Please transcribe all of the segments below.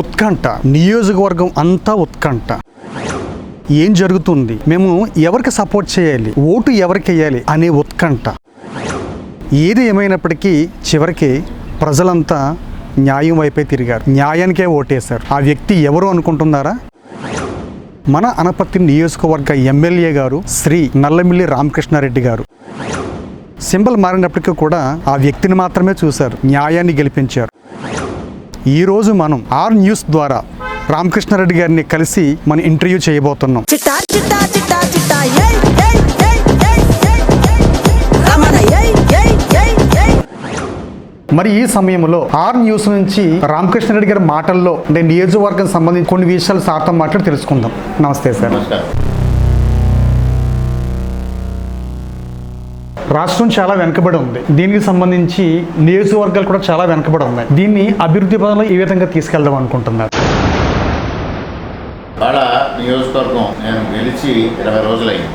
ఉత్కంఠ. నియోజకవర్గం అంతా ఉత్కంఠ. ఏం జరుగుతుంది? మేము ఎవరికి సపోర్ట్ చేయాలి? ఓటు ఎవరికి వేయాలి? అనే ఉత్కంఠ. ఏది ఏమైనప్పటికీ చివరికి ప్రజలంతా న్యాయం వైపే తిరిగారు. న్యాయానికే ఓటేశారు. ఆ వ్యక్తి ఎవరు అనుకుంటున్నారా? మన అనపత్తి నియోజకవర్గ ఎమ్మెల్యే గారు శ్రీ నల్లమిల్లి రామకృష్ణారెడ్డి గారు. సింబల్ మారినప్పటికీ కూడా ఆ వ్యక్తిని మాత్రమే చూశారు. న్యాయాన్ని గెలిపించారు. ఈరోజు మనం ఆర్ న్యూస్ ద్వారా రామకృష్ణారెడ్డి గారిని కలిసి మనం ఇంటర్వ్యూ చేయబోతున్నాం. చిట్టా చిట్టా చిట్టా చిట్టా ఏయ్ ఏయ్ ఏయ్ ఏయ్ ఏయ్ ఏయ్ రమణ ఏయ్ ఏయ్ ఏయ్ ఏయ్. మరి ఈ సమయంలో ఆర్ న్యూస్ నుంచి రామకృష్ణారెడ్డి గారి మాటల్లో అంటే నియోజకవర్గం సంబంధించి కొన్ని విషయాలు సార్తో మాట్లాడి తెలుసుకుందాం. నమస్తే సార్. రాష్ట్రం చాలా వెనుకబడి ఉంది. దీనికి సంబంధించి నియోజకవర్గాలు కూడా చాలా వెనుకబడి ఉన్నాయి. దీన్ని అభివృద్ధి పదంలో ఏ విధంగా తీసుకెళ్దాం అనుకుంటున్నారు. వాళ్ళ నియోజకవర్గం నేను గెలిచి ఇరవై రోజులైంది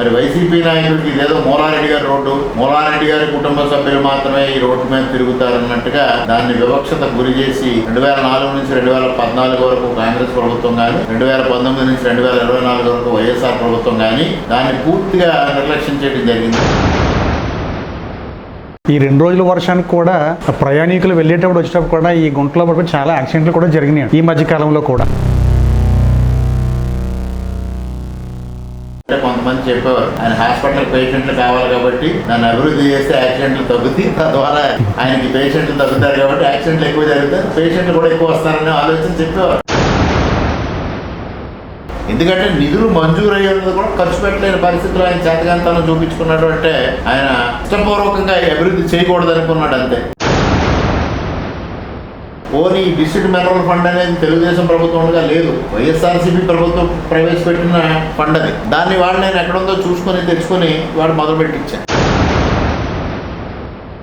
మరి వైసీపీ నాయకుడికి ఇదేదో మూలారెడ్డి గారి రోడ్డు. మూలారెడ్డి గారి కుటుంబ సభ్యులు మాత్రమే ఈ రోడ్డు మీద తిరుగుతారన్నట్టుగా దాన్ని వివక్షత గురి చేసి రెండు వేల నాలుగు నుంచి రెండు వేల పద్నాలుగు వరకు కాంగ్రెస్ ప్రభుత్వం కానీ రెండు వేల పంతొమ్మిది నుంచి రెండు వేల ఇరవై నాలుగు వరకు వైఎస్ఆర్ ప్రభుత్వం కానీ దాన్ని పూర్తిగా నిర్లక్ష్యం చేయడం జరిగింది. ఈ రెండు రోజుల వర్షానికి కూడా ప్రయాణికులు వెళ్ళేటప్పుడు వచ్చేటప్పుడు కూడా ఈ గుంటలో పడిపోయి చాలా యాక్సిడెంట్లు కూడా జరిగినాయి ఈ మధ్య కాలంలో కూడా. కొంతమంది చెప్పేవారు ఆయన హాస్పిటల్ పేషెంట్లు కావాలి కాబట్టి నన్ను అభివృద్ధి చేస్తే యాక్సిడెంట్లు తగ్గుతాయి. తద్వారా ఆయనకి పేషెంట్లు తగ్గుతారు కాబట్టి యాక్సిడెంట్లు ఎక్కువ జరుగుతాయి. పేషెంట్లు కూడా ఎక్కువ వస్తారనే ఆలోచన చెప్పేవారు. ఎందుకంటే నిధులు మంజూరు అయ్యేందుకు కూడా ఖర్చు పెట్టలేని పరిస్థితులు ఆయన చేతకాంతాలను చూపించుకున్నాడు అంటే ఆయన ఇష్టపూర్వకంగా అభివృద్ధి చేయకూడదు అనుకున్నాడు అంతే. ఓనీ డిస్ట్రిక్ట్ మినరల్ ఫండ్ అనేది తెలుగుదేశం ప్రభుత్వంగా లేదు. వైఎస్ఆర్సీపీ ప్రభుత్వం ప్రవేశపెట్టిన ఫండ్ అది. దాన్ని వాడు నేను ఎక్కడుందో చూసుకొని తెచ్చుకొని వాడు మొదలు పెట్టించాను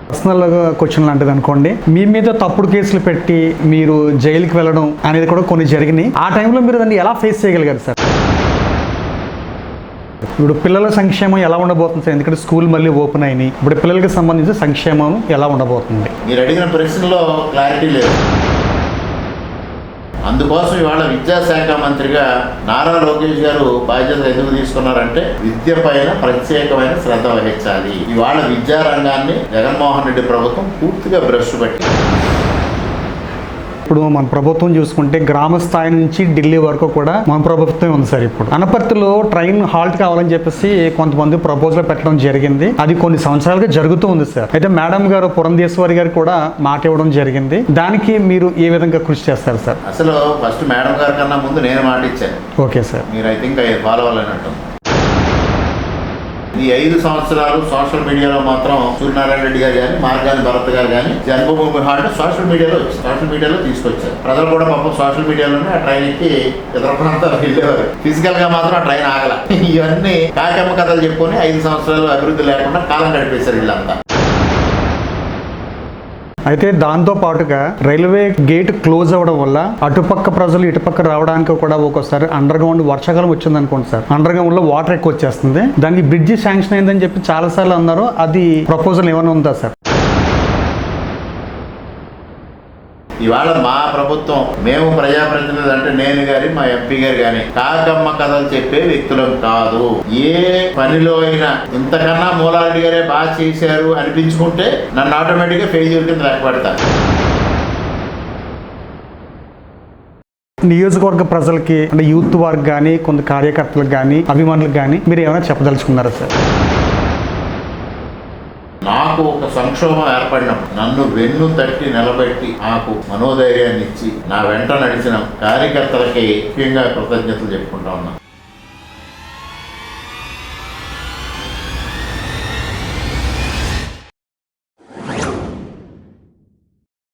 పర్సనల్ క్వశ్చన్ లాంటిది అనుకోండి. మీ మీద తప్పుడు కేసులు పెట్టి మీరు జైలుకి వెళ్ళడం అనేది కూడా కొన్ని జరిగినాయి. ఆ టైంలో మీరు దాన్ని ఎలా ఫేస్ చేయగలిగారు సార్? ఇప్పుడు పిల్లల సంక్షేమం ఎలా ఉండబోతుంది సార్? ఎందుకంటే స్కూల్ మళ్ళీ ఓపెన్ అయినాయి. ఇప్పుడు పిల్లలకి సంబంధించి సంక్షేమం ఎలా ఉండబోతుంది? మీరు అడిగిన ప్రశ్నలో క్లారిటీ లేదు. అందుకోసం ఇవాళ విద్యాశాఖ మంత్రిగా నారా లోకేష్ గారు బాధ్యత ఎందుకు తీసుకున్నారంటే విద్య పైన ప్రత్యేకమైన శ్రద్ధ వహించాలి. ఇవాళ విద్యారంగాన్ని జగన్మోహన్ రెడ్డి ప్రభుత్వం పూర్తిగా బ్రష్ పెట్టింది ఇప్పుడు మన ప్రభుత్వం చూసుకుంటే గ్రామ స్థాయి నుంచి ఢిల్లీ వరకు కూడా మన ప్రభుత్వం ఉంది సార్ ఇప్పుడు. అనపర్తిలో ట్రైన్ హాల్ట్ కావాలని చెప్పేసి కొంతమంది ప్రపోజల్ పెట్టడం జరిగింది. అది కొన్ని సంవత్సరాలుగా జరుగుతూ ఉంది సార్. అయితే మేడం గారు పురంధేశ్వరి గారు కూడా మాట ఇవ్వడం జరిగింది. దానికి మీరు ఏ విధంగా కృషి చేస్తారు సార్? అసలు ఫస్ట్ మేడం గారి కన్నా ముందు నేను మాట ఇచ్చాను. Okay sir. మీరు ఐ థింక్ ఫాలో అవ్వాలన్నట్టు ఈ ఐదు సంవత్సరాలు సోషల్ మీడియాలో మాత్రం సూర్యనారాయణ రెడ్డి గారు కానీ మార్గాని భరత్ గారు కానీ జన్మభూమి హాల్ట్ సోషల్ మీడియాలో వచ్చి సోషల్ మీడియాలో తీసుకొచ్చారు. ప్రజలు కూడా పాపం సోషల్ మీడియాలోనే ఆ ట్రైన్ ఎక్కి ఇతర వెళ్ళేవారు. ఫిజికల్గా మాత్రం ఆ ట్రైన్ ఆగల. ఇవన్నీ కాకమ్మ కథలు చెప్పుకొని ఐదు సంవత్సరాలు అభివృద్ధి లేకుండా కాలం గడిపేశారు వీళ్ళంతా. అయితే దాంతో పాటుగా రైల్వే గేట్ క్లోజ్ అవ్వడం వల్ల అటుపక్క ప్రజలు ఇటుపక్క రావడానికి కూడా ఒక్కోసారి అండర్ గ్రౌండ్ వర్షాకాలం వచ్చింది అనుకోండి సార్. అండర్ గ్రౌండ్లో వాటర్ ఎక్కువ వచ్చేస్తుంది. దానికి బ్రిడ్జి శాంక్షన్ అయిందని చెప్పి చాలా సార్లు అన్నారు. అది ప్రపోజల్ ఏమైనా ఉందా సార్? ఇవాళ మా ప్రభుత్వం మేము ప్రజాప్రతినిధులు అంటే నేను గాని మా ఎంపీ గారు గాని కాకమ్మ కథలు చెప్పే వ్యక్తులం కాదు. ఏ పనిలో అయినా ఇంతకన్నా మూలారెడ్డి గారే బాగా చేశారు అనిపించుకుంటే నన్ను ఆటోమేటిక్గా ఫెయిల్యూర్ కింద లెక్క నియోజకవర్గ ప్రజలకి అంటే యూత్ వారికి కానీ కొంత కార్యకర్తలకు కానీ అభిమానులకు కానీ మీరు ఏమైనా చెప్పదలుచుకున్నారా సార్? నాకు ఒక సంక్షోభం ఏర్పడినప్పుడు నన్ను వెన్ను తట్టి నిలబెట్టి నాకు మనోధైర్యాన్ని ఇచ్చి నా వెంట నడిచిన కార్యకర్తలకి ముఖ్యంగా కృతజ్ఞతలు చెప్పుకుంటా ఉన్నా